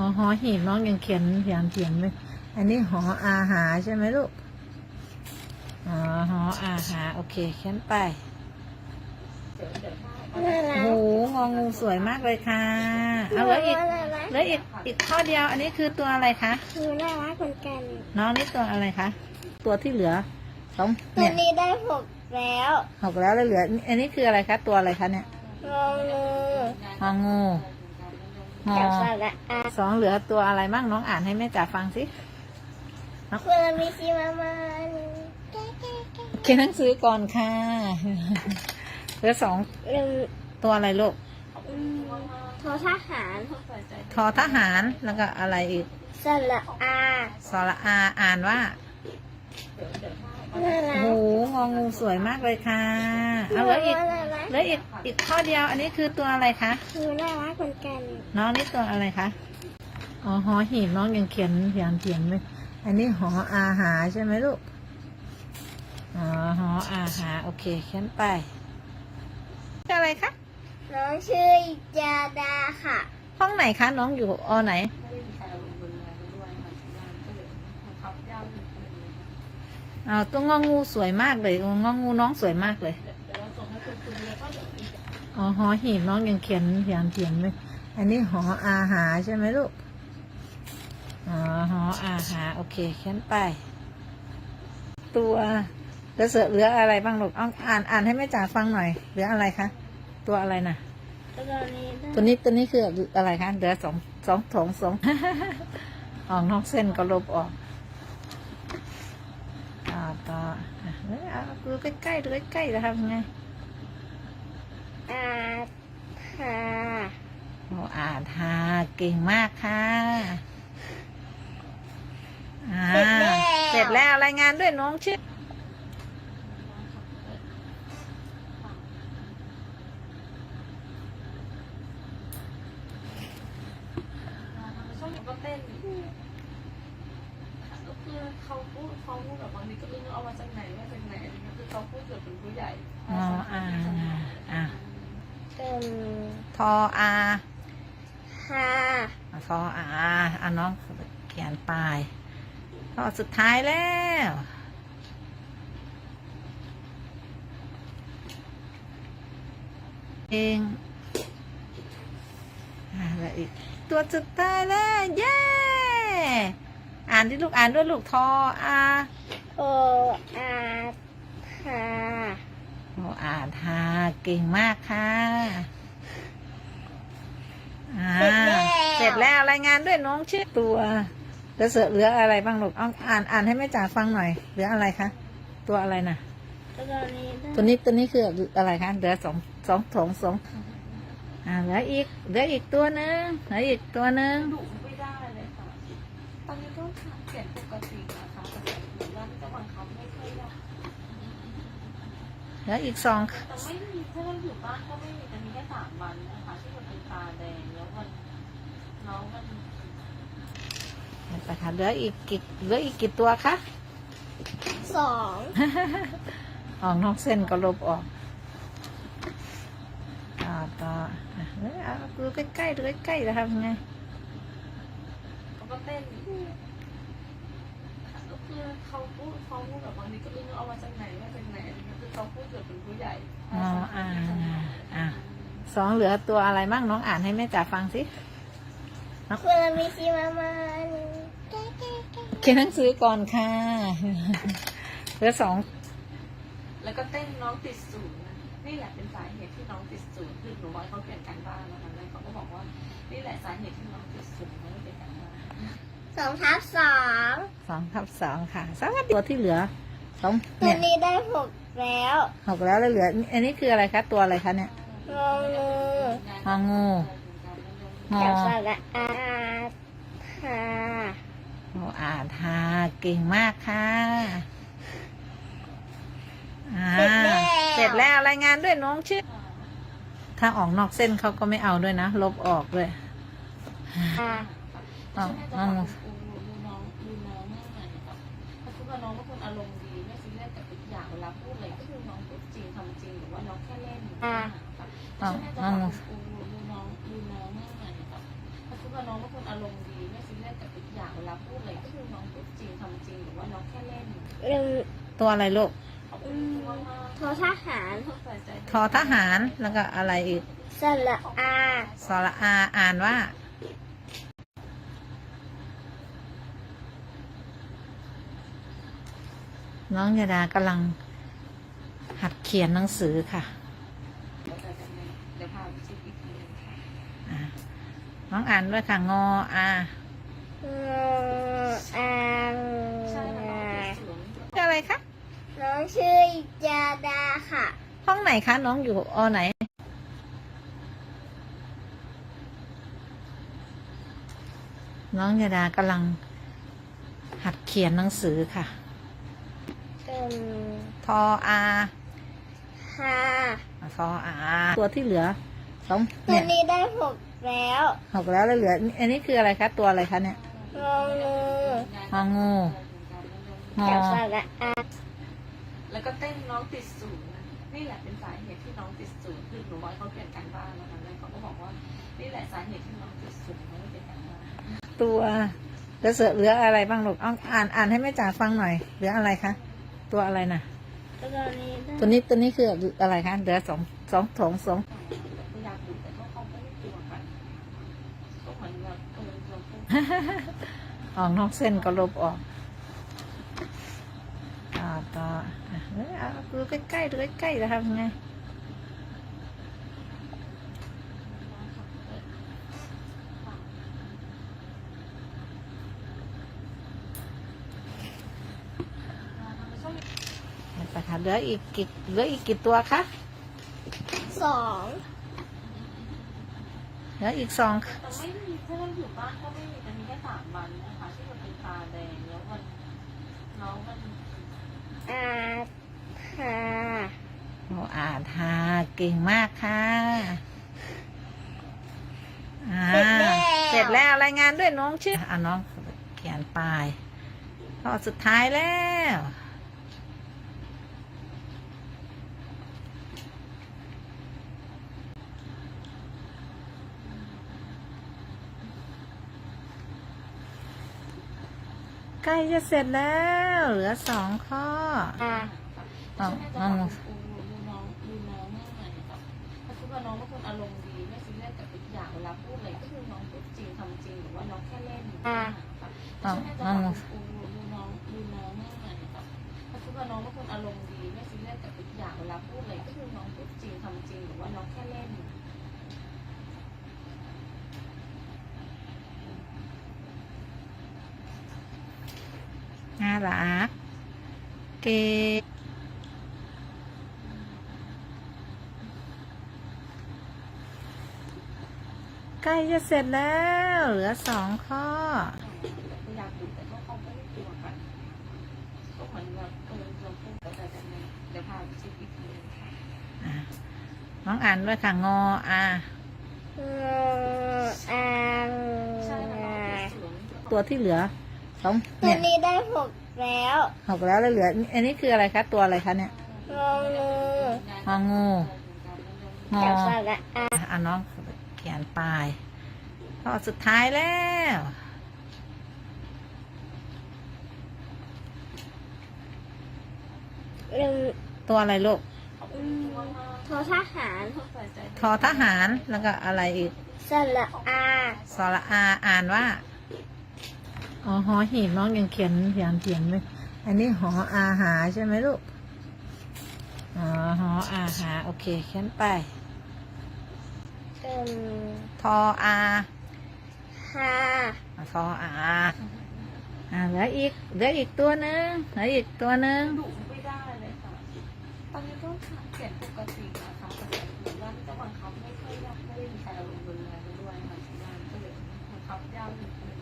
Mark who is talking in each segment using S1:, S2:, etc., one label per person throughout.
S1: อ๋อหอหีบน้องยังเขียนพยายามเขียนเลยอันนี้หออาหาใช่ไหมลูกอ๋อหออาหา โอเคเขียนไป
S2: น่ารั
S1: โอ้
S2: ก
S1: โหงองูสวยมากเลยค่ะเอาเหลืออีก
S2: น่ารัก
S1: เหลืออีกอีกข้อเดียว อันนี้คือตัวอะไรคะ
S2: หนูน่ารักเหมือนกัน
S1: น้องนี่ตัวอะไรคะตัวที่เหลือสอง
S2: ตัว
S1: เนี่ย
S2: นี้ได้หกแล้ว
S1: หกแล้วแล้วเหลือ อันนี้คืออะไรคะตัวอะไรคะเนี่ย
S2: งองู
S1: งองู งอ
S2: กับสระอา
S1: สองเหลือตัวอะไรบ้างน้องอ่านให้แม่จ๋าฟังสิ
S2: เพื่อมีซีมามันแก้แก้แก้
S1: เขียนหนังสือก่อนค่ะ เหลือสอง
S2: หนึ่ง
S1: ตัวอะไรลูก
S2: อืมโททหาร
S1: ทอทหารแล้วก็อะไรอีก
S2: สระอา
S1: สระอาอ่านว่า
S2: น่ารั
S1: โอ้
S2: ก
S1: โหงองูสวยมากเลยค่ะเอาเหลืออีก
S2: น่ารัก
S1: เหลืออีกอีกข้อเดียว อันนี้คือตัวอะไรคะ
S2: หนูน่ารักเหมือนกัน
S1: น้องนี่ตัวอะไรคะอ๋อหอหีบน้องยังเขียนพยายามเขียนเลย อันนี้หออาหาใช่ไหมลูกอ๋อหออาหาโอเคเขียนไปชื่ออะไรคะ
S2: น้องชื่อจาดาค่ะ
S1: ห้องไหนคะ น้องอยู่อไหน อ้าวตัวงองูสวยมากเลยงองูน้องสวยมากเลยอ๋อหอหีบน้องยังเขียนพยายามเขียนเลยอันนี้หออาหาใช่ไหมลูกอ๋อหออาหา โอเคเขียนไป ตัวแล้วเสือเหลืออะไรบ้างลูกเอาอ่านอ่านให้แม่จ๋าฟังหน่อยเหลืออะไรคะตัวอะไรน่ะ
S2: ตัวนี้ได้
S1: ตัวนี้ตัวนี้คืออะไรคะเหลือสองสองถงสองออกนอกเส้นก็ลบออก ต่ออเอาดูใกล้ๆดูใกล้ๆแล้วทำไง
S2: อาทา
S1: โอ้อ่านทาเก่งมากค่ะอ่าเสร็จแล้วรายงานด้วยน้องชื่อ
S3: ก็เต้นก็คือ เขาพูดเขาพูดแบบบางทีก็ไม่รู้เอามาจากไหนมาจากไหนอะไรเงี้ยคือเขาพูดเกิดเป็นผู้ใหญ่
S1: อ๋ออ่าอ่า
S2: เป็น
S1: ทออา
S2: ฮา
S1: ทออาอ่าน้องเขียนปลายทอสุดท้ายแล้วเองอ่าแล้วอีกตัวสุดท้ายแล้ว เย้ อ่านที่ลูกอ่านด้วยลูกทออา
S2: โออาทา
S1: โออาทาเก่งมากค่ะอ่าเสร็จแล้วรายงานด้วยน้องชื่อตัวแล้วเสือเหลืออะไรบ้างลูกเอาอ่านอ่านให้แม่จ๋าฟังหน่อยเหลืออะไรคะตัวอะไรน่ะ
S2: ตัวนี้
S1: ตัวนี้คืออะไรคะเหลือสองสองถงสองอ่าเหลืออีกเหลืออีกตัวนึงเหลืออีกตัวนึง
S3: ดุไม่ได้เลยค่ะ ตอนนี้ก็ เขียนปกตินะคะแต่เหมือนว่าจะบังคับไม่ค่อยได้
S1: เหลืออีกสอง
S3: แต่ไม่มีถ้าเราอยู่บ้านก็ไม่มีแต่มีแค่สามวันนะคะที่มันเป็นตาแดงแล้วมันน้องมัน
S1: ไปค่ะเหลืออีกกี่เหลืออีกกี่ตัวคะ
S2: สอง
S1: ออกนอกเส้นก็ลบออกต่อต่ออะเอ้ยเอาดูใกล้ๆดูใกล้ๆแล้วทำไง
S3: เขาก็เต้นก็คือ เขาพูดเขาพูดแบบบางทีก็ไม่รู้เอามาจากไหนมาจากไหนอะไรเงี้ยคือเขาพูดเกิดเป็นผู้ใหญ่
S1: อ๋ออ่าอ่าสองเหลือตัวอะไรบ้างน้องอ่านให้แม่จ๋าฟังสิ
S2: เพื่อมีซีมามันแก้แก้แก้
S1: เขียนหนังสือก่อนค่ะเหลือสอง
S3: แล้วก็เต้นน้องติดศูนย์นี่แหละเป็นสาเหตุที่น้องติดศูนย์คือหนูบอกให้เขาเขียนการบ้านนะคะแล้วเขาก็บอกว่านี่แหละสาเหตุที่น้องติดศูนย์ไม่ได้เป็นการบ้าน
S2: สองทับสอง
S1: สองทับสองค่ะสวัสดีตัวที่เหลือสอง
S2: ตัว
S1: เนี่ย
S2: นี้ได้หกแล้ว
S1: หกแล้วแล้วเหลือ อันนี้คืออะไรคะตัวอะไรคะเนี่ย
S2: งองู
S1: งองูงอ
S2: กับสระอาทา
S1: โอ้อ่านทาเก่งมากค่ะอ่าเสร็จแล้วรายงานด้วยน้องชื่อถ้าออกนอกเส้นเขาก็ไม่เอาด้วยนะ ลบออกด้วย
S2: อา
S1: อ๋อ
S3: ใช่ไหมจะบอกดูน้องดูน้องมากเลยนะครับถ้าคุณว่าน้องเป็นคนอารมณ์ดีไม่ซีเรียสกับทุกอย่างเวลาพูดอะไรก็คือน้องพูดจริงทำจริงหรือว่าน้องแค่เล่น
S1: อ๋อ
S3: ใช่ไหมจะบอกดูน้องดูน้องดูน้องมากเลยนะครับถ้าคุณดว่าน้องเป็นคนอารมณ์ดีไม่ซีเรียสกับทุกอย่างเวลาพูดอะไรก็คือน้องพูดจริงทำจริงหรือว่าน้องแค่เล่น
S2: เรื่อง
S1: ตัวอะไรลูก
S3: อบคุณม
S2: ทอทหาร
S3: เข้าใจใจ
S1: ทอทหารแล้วก็อะไรอีก
S2: สระอา
S1: สระอาอ่านว่า น้องยาดากำลังหัดเขียนหนังสือค่ะ
S3: เข้าใจใจเดี๋ยวพาไปเช็คอีกทีนึงค่ะ
S1: อ่าน้องอ่านด้วยค่ะ งออา
S2: โออา
S3: ใช่ค่ะน้องติดศูนย์
S1: ชื่ออะไรคะ
S2: น้องชื่อยาดาค่ะ
S1: ห้องไหนคะ น้องอยู่อไหน น้องยาดากำลังหัดเขียนหนังสือค่ะ
S2: เป็น
S1: ทออา
S2: ฮา
S1: ทออาตัวที่เหลือสอง
S2: ตัว
S1: เนี่ย
S2: นี้ได้หกแล้ว
S1: หกแล้วแล้วเหลือ อันนี้คืออะไรคะตัวอะไรคะเนี่ย
S2: งองู
S1: งองูงอ
S2: กับสระอา
S3: แล้วก็เต้นน้องติดศูนย์นะนี่แหละเป็นสาเหตุที่น้องติดศูนย์คือหนูบอกให้เขาเปลี่ยนการบ้านแล้วนะแล้วเขาก็บอกว่านี่แหละสาเหตุที่น้องติดศูนย์ไม่ได้เปลี่ยนการบ้าน
S1: ตัวเหลือเสือเหลืออะไรบ้างลูกเอาอ่านอ่านให้แม่จ๋าฟังหน่อยเหลืออะไรคะ ตัวอะไรนะ
S2: ตัวนี้ได้
S1: ตัวนี้ตัวนี้คืออะไรคะเหลือสองสองถงสอง
S3: พยายามดูแต่เขาเขาไม่ได้กลัวกันก็เหมือนแบบเออเราพูด
S1: ออกนอกเส้นก็ลบออกต่อต่ออะเอ้ยเอาดูใกล้ๆดูใกล้ๆแล้วทำไง ไปค่ะ เหลืออีกกี่เหลืออีกกี่ตัวคะ
S2: สอง
S1: เหลืออีกสอง
S3: แต่ไม่มีถ้าเราอยู่บ้านก็ไม่มีแต่มีแค่สามวันนะคะที่มันเป็นตาแดงแล้วมันน้องมัน
S2: อาฮา
S1: โอ้อ่านทาเก่งมากค่ะอ่าเสร็จแล้วรายงานด้วยน้องชื่ออ่าน้องเขียนปลายข้อสุดท้ายแล้ว ใกล้จะเสร็จแล้ว เหลือสองข้อ
S2: อา
S1: อ๋อ
S3: น้องดูน้องดูน้องมากเลยแบบถ้าคิดว่าน้องเป็นคนอารมณ์ดีไม่ซีเรียสกับทุกอย่างเวลาพูดอะไรก็คือน้องพูดจริงทำจริงหรือว่าน้องแค่เล่น
S1: อ๋อ
S3: อ๋อ
S1: อ๋อ
S3: ดูน้องดูน้องมากเลยแบบถ้าคิดว่าน้องเป็นคนอารมณ์ดีไม่ซีเรียสกับทุกอย่างเวลาพูดอะไรก็คือน้องพูดจริงทำจริงหรือว่าน้องแค่เล่น
S1: น่ารัก เก่งใกล้จะเสร็จแล้ว เหลือสองข้อ
S3: พยายามดูแต่ก็เขาไม่ได้กลัวกันก็เหมือนแบบเออเราพูดแต่แต่แต่เดี๋ยวพาไปเช็คอีกทีนึงค่ะ
S1: อะน้องอ่านด้วยค่ะงออา
S2: โออา
S3: ใช่ค่ะน้องติดศูนย์
S1: ตัวที่เหลือ สอง
S2: ตัว
S1: เนี่ย
S2: นี้ได้หกแล้ว
S1: หกแล้วแล้วเหลือ อันนี้คืออะไรคะตัวอะไรคะเนี่ย
S2: งองู
S1: งองูงอ
S2: กับสระอา
S1: อะน้องเขียนปลายข้อสุดท้ายแล้ว
S2: เรื่อง
S1: ตัวอะไรลูก
S2: ทอทหาร
S1: ทอทหารแล้วก็อะไรอีก
S2: สระอา
S1: สระอาอ่านว่า อ๋อหอหีบน้องยังเขียนเขียนเขียนเลยอันนี้หออาหาใช่ไหมลูกอ๋อหออาหา โอเคเขียนไป
S2: เป็น
S1: ทออา
S2: ฮา
S1: ทออาอ่าเหลืออีกเหลืออีกตัวหนึ่งเหลืออีกตัวหนึ่ง
S3: ดุไม่ได้เลยค่ะตอนนี้ก็เขียนปกตินะคะแต่เหมือนว่าจะบังคับไม่ค่อยยากไม่ได้มีการอารมณ์รุนแรงด้วยค่ะที่บ้านก็เลยบังคับยากนิดนึง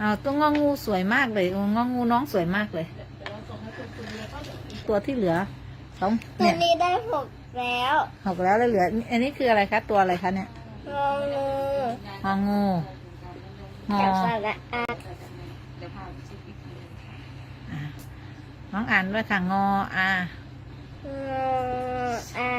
S1: อ้าวตัวงองูสวยมากเลยงองูน้องสวยมากเลย
S3: เดี๋ยวเราส่งให้คุณคุณแล้วก็เดี๋ยวอีก
S1: ตัวที่เหลือสอง
S2: ตัว
S1: เนี่ย
S2: นี้ได้หกแล้ว
S1: หกแล้วแล้วเหลือ อันนี้คืออะไรคะตัวอะไรคะเนี่ย
S2: งองู
S1: งองูงอ
S2: กับสระอา
S3: เดี๋ยวพาไปเช็คอีกทีนึงค่ะ
S1: อะน้องอ่านด้วยค่ะงออา
S2: โออา